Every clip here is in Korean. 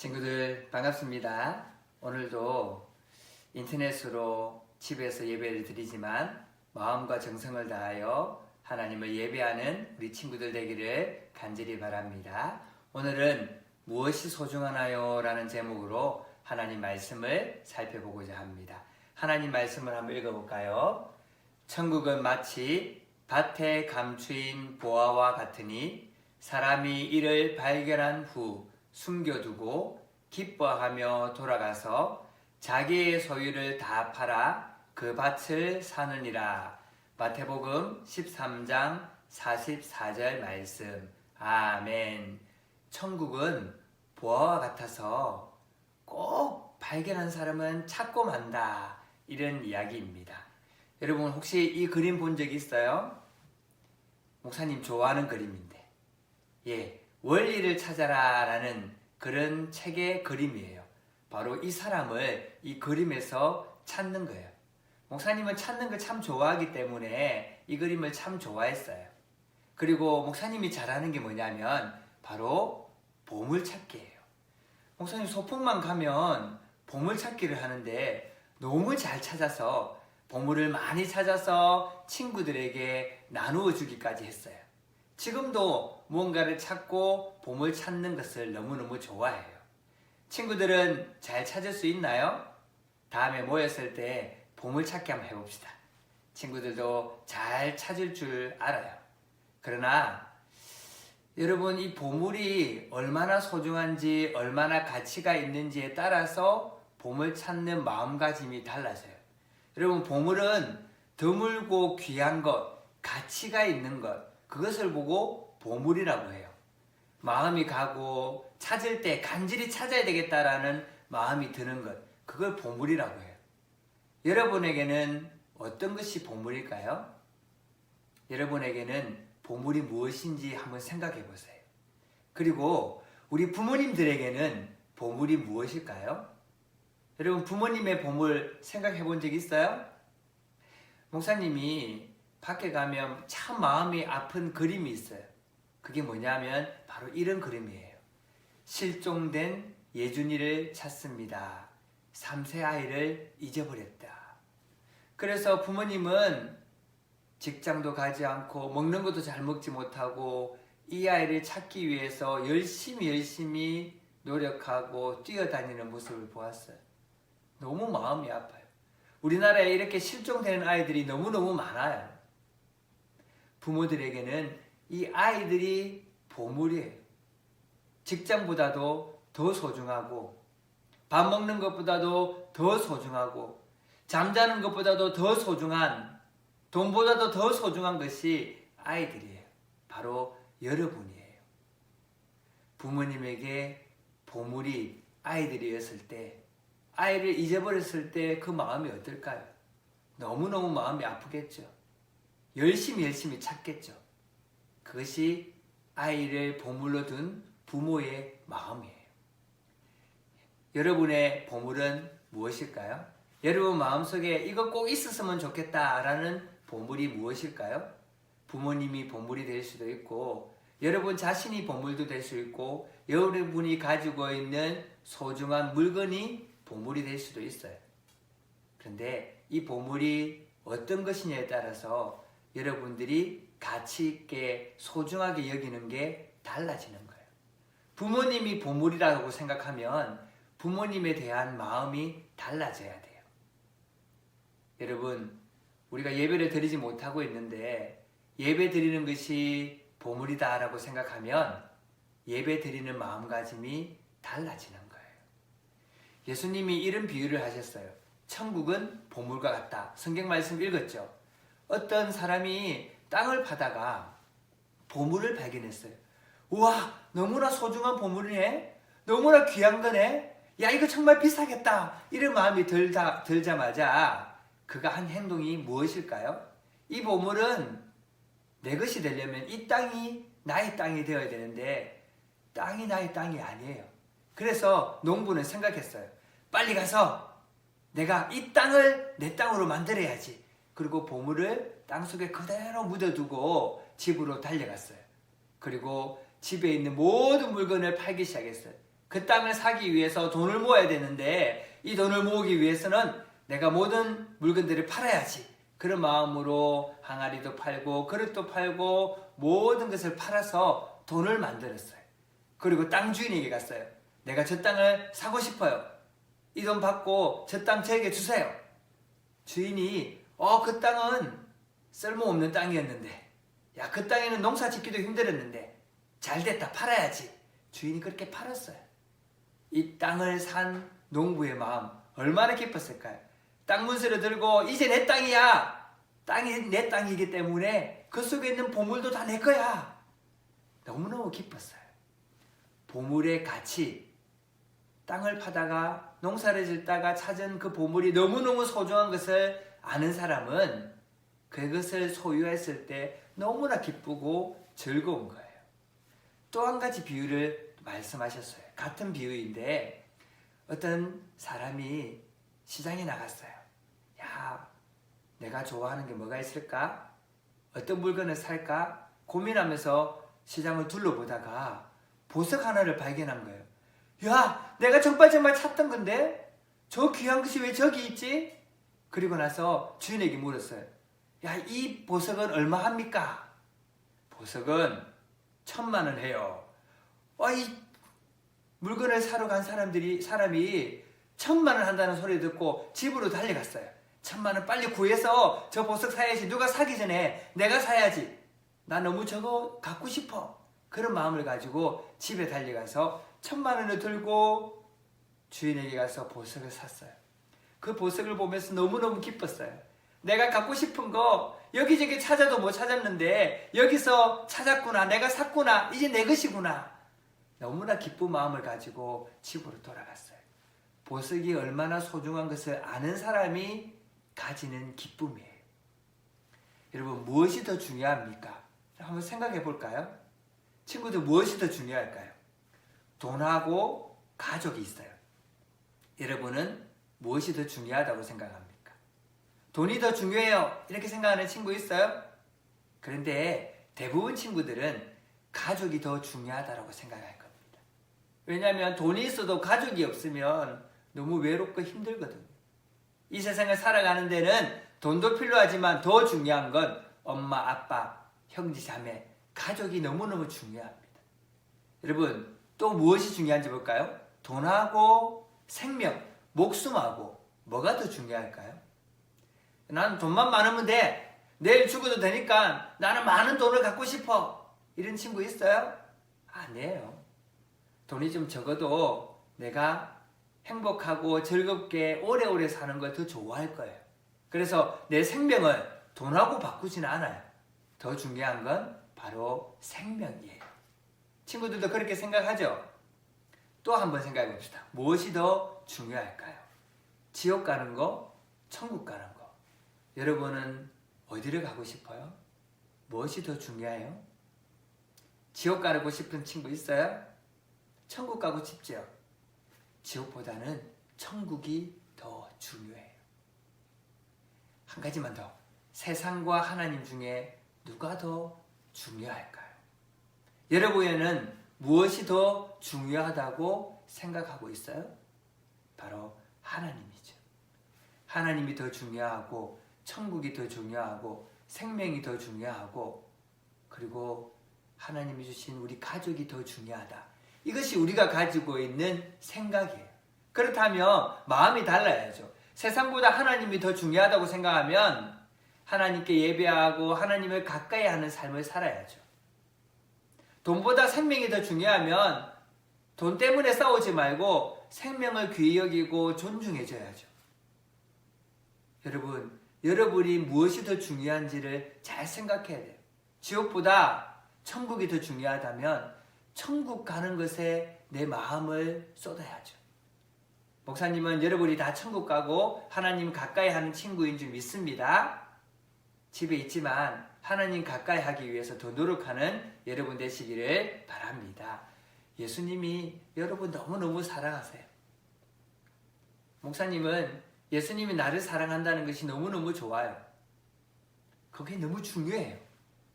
친구들 반갑습니다. 오늘도 인터넷으로 집에서 예배를 드리지만 마음과 정성을 다하여 하나님을 예배하는 우리 친구들 되기를 간절히 바랍니다. 오늘은 무엇이 소중하나요? 라는 제목으로 하나님 말씀을 살펴보고자 합니다. 하나님 말씀을 한번 읽어볼까요? 천국은 마치 밭에 감추인 보아와 같으니 사람이 이를 발견한 후 숨겨두고 기뻐하며 돌아가서 자기의 소유를 다 팔아 그 밭을 사느니라. 마태복음 13장 44절 말씀. 아멘. 천국은 보아와 같아서 꼭 발견한 사람은 찾고 만다. 이런 이야기입니다. 여러분 혹시 이 그림 본 적 있어요? 목사님 좋아하는 그림인데. 예, 원리를 찾아라 라는 그런 책의 그림이에요. 바로 이 사람을 이 그림에서 찾는 거예요. 목사님은 찾는 걸 참 좋아하기 때문에 이 그림을 참 좋아했어요. 그리고 목사님이 잘하는 게 뭐냐면 바로 보물찾기예요. 목사님 소풍만 가면 보물찾기를 하는데 너무 잘 찾아서 보물을 많이 찾아서 친구들에게 나누어 주기까지 했어요. 지금도 무언가를 찾고 보물 찾는 것을 너무너무 좋아해요. 친구들은 잘 찾을 수 있나요? 다음에 모였을 때 보물 찾기 한번 해봅시다. 친구들도 잘 찾을 줄 알아요. 그러나 여러분 이 보물이 얼마나 소중한지 얼마나 가치가 있는지에 따라서 보물 찾는 마음가짐이 달라져요. 여러분 보물은 드물고 귀한 것, 가치가 있는 것, 그것을 보고 보물이라고 해요. 마음이 가고 찾을 때 간절히 찾아야 되겠다라는 마음이 드는 것, 그걸 보물이라고 해요. 여러분에게는 어떤 것이 보물일까요? 여러분에게는 보물이 무엇인지 한번 생각해 보세요. 그리고 우리 부모님들에게는 보물이 무엇일까요? 여러분 부모님의 보물 생각해 본 적 있어요? 목사님이 밖에 가면 참 마음이 아픈 그림이 있어요. 그게 뭐냐면 바로 이런 그림이에요. 실종된 예준이를 찾습니다. 3세 아이를 잊어버렸다. 그래서 부모님은 직장도 가지 않고 먹는 것도 잘 먹지 못하고 이 아이를 찾기 위해서 열심히 열심히 노력하고 뛰어다니는 모습을 보았어요. 너무 마음이 아파요. 우리나라에 이렇게 실종되는 아이들이 너무너무 많아요. 부모들에게는 이 아이들이 보물이에요. 직장보다도 더 소중하고, 밥 먹는 것보다도 더 소중하고, 잠자는 것보다도 더 소중한, 돈보다도 더 소중한 것이 아이들이에요. 바로 여러분이에요. 부모님에게 보물이 아이들이었을 때, 아이를 잊어버렸을 때 그 마음이 어떨까요? 너무너무 마음이 아프겠죠. 열심히 열심히 찾겠죠. 그것이 아이를 보물로 둔 부모의 마음이에요. 여러분의 보물은 무엇일까요? 여러분 마음속에 이거 꼭 있었으면 좋겠다라는 보물이 무엇일까요? 부모님이 보물이 될 수도 있고 여러분 자신이 보물도 될 수 있고 여러분이 가지고 있는 소중한 물건이 보물이 될 수도 있어요. 그런데 이 보물이 어떤 것이냐에 따라서 여러분들이 가치 있게 소중하게 여기는 게 달라지는 거예요. 부모님이 보물이라고 생각하면 부모님에 대한 마음이 달라져야 돼요. 여러분, 우리가 예배를 드리지 못하고 있는데 예배 드리는 것이 보물이다라고 생각하면 예배 드리는 마음가짐이 달라지는 거예요. 예수님이 이런 비유를 하셨어요. 천국은 보물과 같다. 성경 말씀 읽었죠? 어떤 사람이 땅을 파다가 보물을 발견했어요. 우와, 너무나 소중한 보물이네? 너무나 귀한 거네? 야, 이거 정말 비싸겠다. 이런 마음이 들자, 들자마자 그가 한 행동이 무엇일까요? 이 보물은 내 것이 되려면 이 땅이 나의 땅이 되어야 되는데 땅이 나의 땅이 아니에요. 그래서 농부는 생각했어요. 빨리 가서 내가 이 땅을 내 땅으로 만들어야지. 그리고 보물을 땅 속에 그대로 묻어두고 집으로 달려갔어요. 그리고 집에 있는 모든 물건을 팔기 시작했어요. 그 땅을 사기 위해서 돈을 모아야 되는데 이 돈을 모으기 위해서는 내가 모든 물건들을 팔아야지. 그런 마음으로 항아리도 팔고 그릇도 팔고 모든 것을 팔아서 돈을 만들었어요. 그리고 땅 주인에게 갔어요. 내가 저 땅을 사고 싶어요. 이 돈 받고 저 땅 저에게 주세요. 주인이 어 그 땅은 쓸모없는 땅이었는데 야 그 땅에는 농사 짓기도 힘들었는데 잘 됐다 팔아야지. 주인이 그렇게 팔았어요. 이 땅을 산 농부의 마음 얼마나 기뻤을까요? 땅 문서를 들고 이제 내 땅이야. 땅이 내 땅이기 때문에 그 속에 있는 보물도 다 내 거야. 너무너무 기뻤어요. 보물의 가치, 땅을 파다가 농사를 짓다가 찾은 그 보물이 너무너무 소중한 것을 아는 사람은 그것을 소유했을 때 너무나 기쁘고 즐거운 거예요. 또 한 가지 비유를 말씀하셨어요. 같은 비유인데 어떤 사람이 시장에 나갔어요. 야, 내가 좋아하는 게 뭐가 있을까? 어떤 물건을 살까? 고민하면서 시장을 둘러보다가 보석 하나를 발견한 거예요. 야, 내가 정말 정말 찾던 건데 저 귀한 것이 왜 저기 있지? 그리고 나서 주인에게 물었어요. 야, 이 보석은 얼마 합니까? 보석은 천만 원 해요. 와, 이 물건을 사러 간 사람들이 사람이 천만 원 한다는 소리 듣고 집으로 달려갔어요. 천만 원 빨리 구해서 저 보석 사야지. 누가 사기 전에 내가 사야지. 나 너무 저거 갖고 싶어. 그런 마음을 가지고 집에 달려가서 천만 원을 들고 주인에게 가서 보석을 샀어요. 그 보석을 보면서 너무너무 기뻤어요. 내가 갖고 싶은 거 여기저기 찾아도 못 찾았는데 여기서 찾았구나. 내가 샀구나. 이제 내 것이구나. 너무나 기쁜 마음을 가지고 집으로 돌아갔어요. 보석이 얼마나 소중한 것을 아는 사람이 가지는 기쁨이에요. 여러분, 무엇이 더 중요합니까? 한번 생각해 볼까요? 친구들 무엇이 더 중요할까요? 돈하고 가족이 있어요. 여러분은 무엇이 더 중요하다고 생각합니까? 돈이 더 중요해요. 이렇게 생각하는 친구 있어요? 그런데 대부분 친구들은 가족이 더 중요하다고 생각할 겁니다. 왜냐하면 돈이 있어도 가족이 없으면 너무 외롭고 힘들거든요. 이 세상을 살아가는 데는 돈도 필요하지만 더 중요한 건 엄마, 아빠, 형제, 자매, 가족이 너무너무 중요합니다. 여러분, 또 무엇이 중요한지 볼까요? 돈하고 생명, 목숨하고 뭐가 더 중요할까요? 난 돈만 많으면 돼. 내일 죽어도 되니까 나는 많은 돈을 갖고 싶어. 이런 친구 있어요? 아니에요. 돈이 좀 적어도 내가 행복하고 즐겁게 오래오래 사는 걸 더 좋아할 거예요. 그래서 내 생명을 돈하고 바꾸지는 않아요. 더 중요한 건 바로 생명이에요. 친구들도 그렇게 생각하죠? 또 한번 생각해 봅시다. 무엇이 더 중요할까요? 지옥 가는 거, 천국 가는 거. 여러분은 어디를 가고 싶어요? 무엇이 더 중요해요? 지옥 가고 싶은 친구 있어요? 천국 가고 싶죠? 지옥보다는 천국이 더 중요해요. 한 가지만 더. 세상과 하나님 중에 누가 더 중요할까요? 여러분에는 무엇이 더 중요하다고 생각하고 있어요? 바로 하나님이죠. 하나님이 더 중요하고, 천국이 더 중요하고, 생명이 더 중요하고, 그리고 하나님이 주신 우리 가족이 더 중요하다. 이것이 우리가 가지고 있는 생각이에요. 그렇다면 마음이 달라야죠. 세상보다 하나님이 더 중요하다고 생각하면 하나님께 예배하고 하나님을 가까이 하는 삶을 살아야죠. 돈보다 생명이 더 중요하면 돈 때문에 싸우지 말고 생명을 귀히 여기고 존중해줘야죠. 여러분, 여러분이 무엇이 더 중요한지를 잘 생각해야 돼요. 지옥보다 천국이 더 중요하다면 천국 가는 것에 내 마음을 쏟아야죠. 목사님은 여러분이 다 천국 가고 하나님 가까이 하는 친구인 줄 믿습니다. 집에 있지만 하나님 가까이 하기 위해서 더 노력하는 여러분 되시기를 바랍니다. 예수님이 여러분 너무너무 사랑하세요. 목사님은 예수님이 나를 사랑한다는 것이 너무너무 좋아요. 그게 너무 중요해요.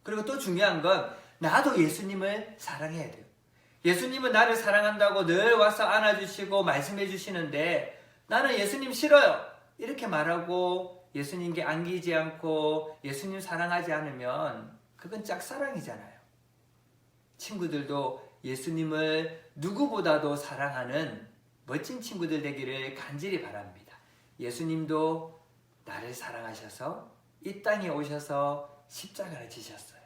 그리고 또 중요한 건 나도 예수님을 사랑해야 돼요. 예수님은 나를 사랑한다고 늘 와서 안아주시고 말씀해 주시는데 나는 예수님 싫어요. 이렇게 말하고 예수님께 안기지 않고 예수님 사랑하지 않으면 그건 짝사랑이잖아요. 친구들도 예수님을 누구보다도 사랑하는 멋진 친구들 되기를 간절히 바랍니다. 예수님도 나를 사랑하셔서 이 땅에 오셔서 십자가를 지셨어요.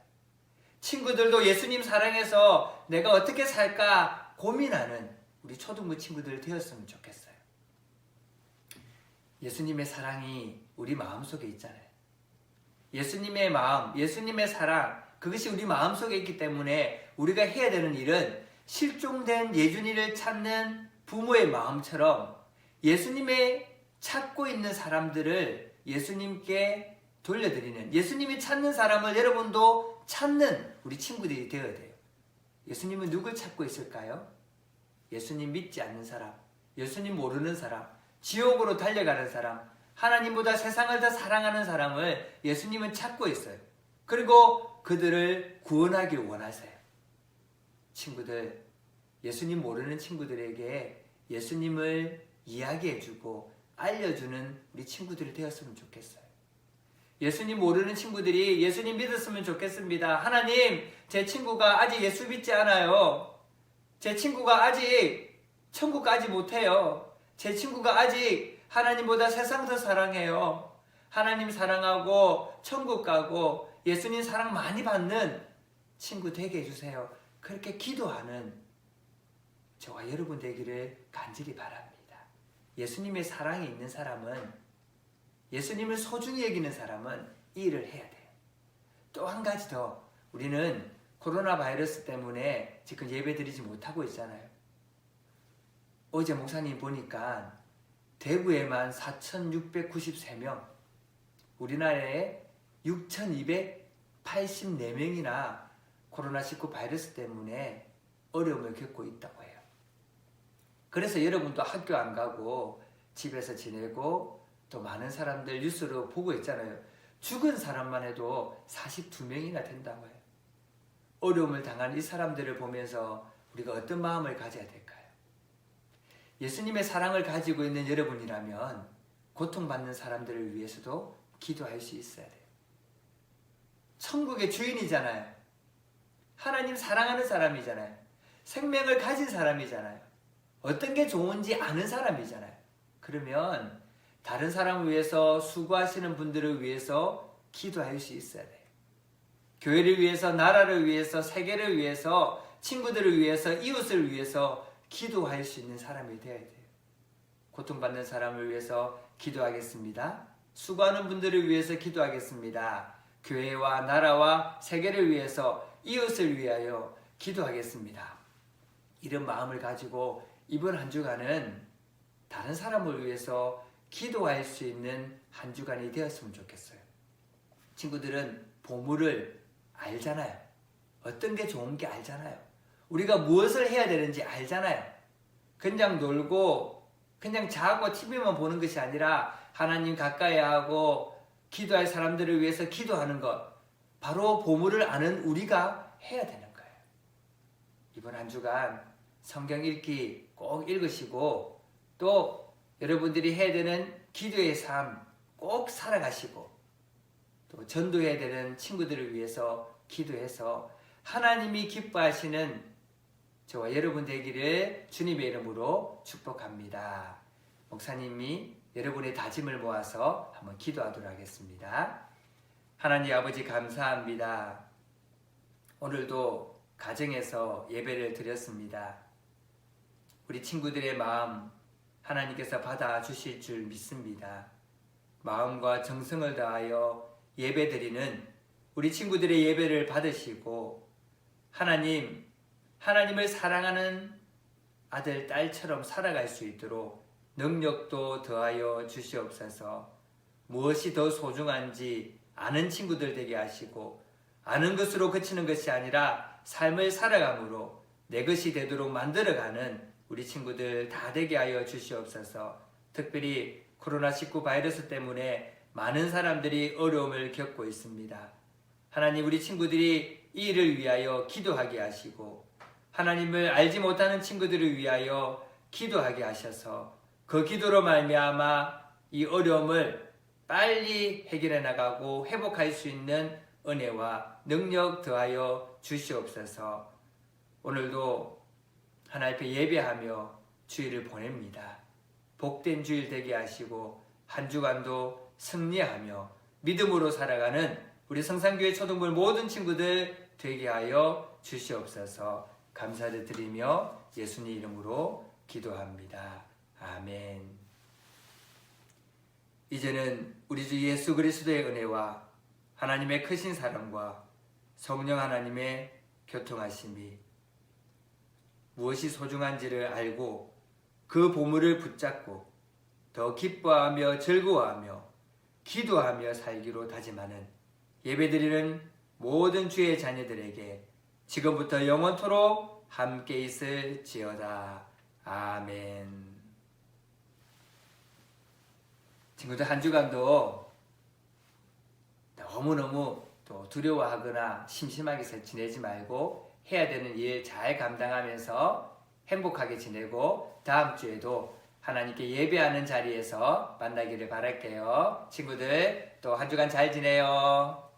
친구들도 예수님 사랑해서 내가 어떻게 살까 고민하는 우리 초등부 친구들 되었으면 좋겠어요. 예수님의 사랑이 우리 마음속에 있잖아요. 예수님의 마음, 예수님의 사랑, 그것이 우리 마음속에 있기 때문에 우리가 해야 되는 일은 실종된 예준이를 찾는 부모의 마음처럼 예수님의 찾고 있는 사람들을 예수님께 돌려드리는 예수님이 찾는 사람을 여러분도 찾는 우리 친구들이 되어야 돼요. 예수님은 누굴 찾고 있을까요? 예수님 믿지 않는 사람, 예수님 모르는 사람, 지옥으로 달려가는 사람, 하나님보다 세상을 더 사랑하는 사람을 예수님은 찾고 있어요. 그리고 그들을 구원하길 원하세요. 친구들, 예수님 모르는 친구들에게 예수님을 이야기해주고 알려주는 우리 친구들이 되었으면 좋겠어요. 예수님 모르는 친구들이 예수님 믿었으면 좋겠습니다. 하나님, 제 친구가 아직 예수 믿지 않아요. 제 친구가 아직 천국 가지 못해요. 제 친구가 아직 하나님보다 세상 더 사랑해요. 하나님 사랑하고 천국 가고 예수님 사랑 많이 받는 친구 되게 해주세요. 그렇게 기도하는 저와 여러분 되기를 간절히 바랍니다. 예수님의 사랑이 있는 사람은 예수님을 소중히 여기는 사람은 이 일을 해야 돼요. 또 한 가지 더 우리는 코로나 바이러스 때문에 지금 예배 드리지 못하고 있잖아요. 어제 목사님 보니까 대구에만 4,693명, 우리나라에 6,284명이나 코로나19 바이러스 때문에 어려움을 겪고 있다고 해요. 그래서 여러분도 학교 안 가고 집에서 지내고 또 많은 사람들 뉴스로 보고 있잖아요. 죽은 사람만 해도 42명이나 된다고 해요. 어려움을 당한 이 사람들을 보면서 우리가 어떤 마음을 가져야 될까요? 예수님의 사랑을 가지고 있는 여러분이라면 고통받는 사람들을 위해서도 기도할 수 있어야 돼요. 천국의 주인이잖아요. 하나님 사랑하는 사람이잖아요. 생명을 가진 사람이잖아요. 어떤 게 좋은지 아는 사람이잖아요. 그러면 다른 사람을 위해서 수고하시는 분들을 위해서 기도할 수 있어야 돼요. 교회를 위해서, 나라를 위해서, 세계를 위해서, 친구들을 위해서, 이웃을 위해서 기도할 수 있는 사람이 되어야 돼요. 고통받는 사람을 위해서 기도하겠습니다. 수고하는 분들을 위해서 기도하겠습니다. 교회와 나라와 세계를 위해서, 이웃을 위하여 기도하겠습니다. 이런 마음을 가지고 이번 한 주간은 다른 사람을 위해서 기도할 수 있는 한 주간이 되었으면 좋겠어요. 친구들은 보물을 알잖아요. 어떤 게 좋은 게 알잖아요. 우리가 무엇을 해야 되는지 알잖아요. 그냥 놀고 그냥 자고 TV만 보는 것이 아니라 하나님 가까이 하고 기도할 사람들을 위해서 기도하는 것. 바로 보물을 아는 우리가 해야 되는 거예요. 이번 한 주간 성경 읽기 꼭 읽으시고 또 여러분들이 해야 되는 기도의 삶 꼭 살아가시고 또 전도해야 되는 친구들을 위해서 기도해서 하나님이 기뻐하시는 저와 여러분 되기를 주님의 이름으로 축복합니다. 목사님이 여러분의 다짐을 모아서 한번 기도하도록 하겠습니다. 하나님 아버지 감사합니다. 오늘도 가정에서 예배를 드렸습니다. 우리 친구들의 마음 하나님께서 받아 주실 줄 믿습니다. 마음과 정성을 다하여 예배 드리는 우리 친구들의 예배를 받으시고 하나님 하나님을 사랑하는 아들 딸처럼 살아갈 수 있도록 능력도 더하여 주시옵소서. 무엇이 더 소중한지 아는 친구들 되게 하시고 아는 것으로 그치는 것이 아니라 삶을 살아감으로 내 것이 되도록 만들어가는 우리 친구들 다 되게 하여 주시옵소서. 특별히 코로나19 바이러스 때문에 많은 사람들이 어려움을 겪고 있습니다. 하나님 우리 친구들이 이 일을 위하여 기도하게 하시고 하나님을 알지 못하는 친구들을 위하여 기도하게 하셔서 그 기도로 말미암아 이 어려움을 빨리 해결해 나가고 회복할 수 있는 은혜와 능력 더하여 주시옵소서. 오늘도 하나님 앞에 예배하며 주일을 보냅니다. 복된 주일 되게 하시고 한 주간도 승리하며 믿음으로 살아가는 우리 성산교회 초등부 모든 친구들 되게 하여 주시옵소서. 감사를 드리며 예수님 이름으로 기도합니다. 아멘. 이제는 우리 주 예수 그리스도의 은혜와 하나님의 크신 사랑과 성령 하나님의 교통하심이 무엇이 소중한지를 알고 그 보물을 붙잡고 더 기뻐하며 즐거워하며 기도하며 살기로 다짐하는 예배드리는 모든 주의 자녀들에게 지금부터 영원토록 함께 있을지어다. 아멘. 친구들 한 주간도 너무너무 또 두려워하거나 심심하게 지내지 말고 해야 되는 일 잘 감당하면서 행복하게 지내고 다음 주에도 하나님께 예배하는 자리에서 만나기를 바랄게요. 친구들 또 한 주간 잘 지내요.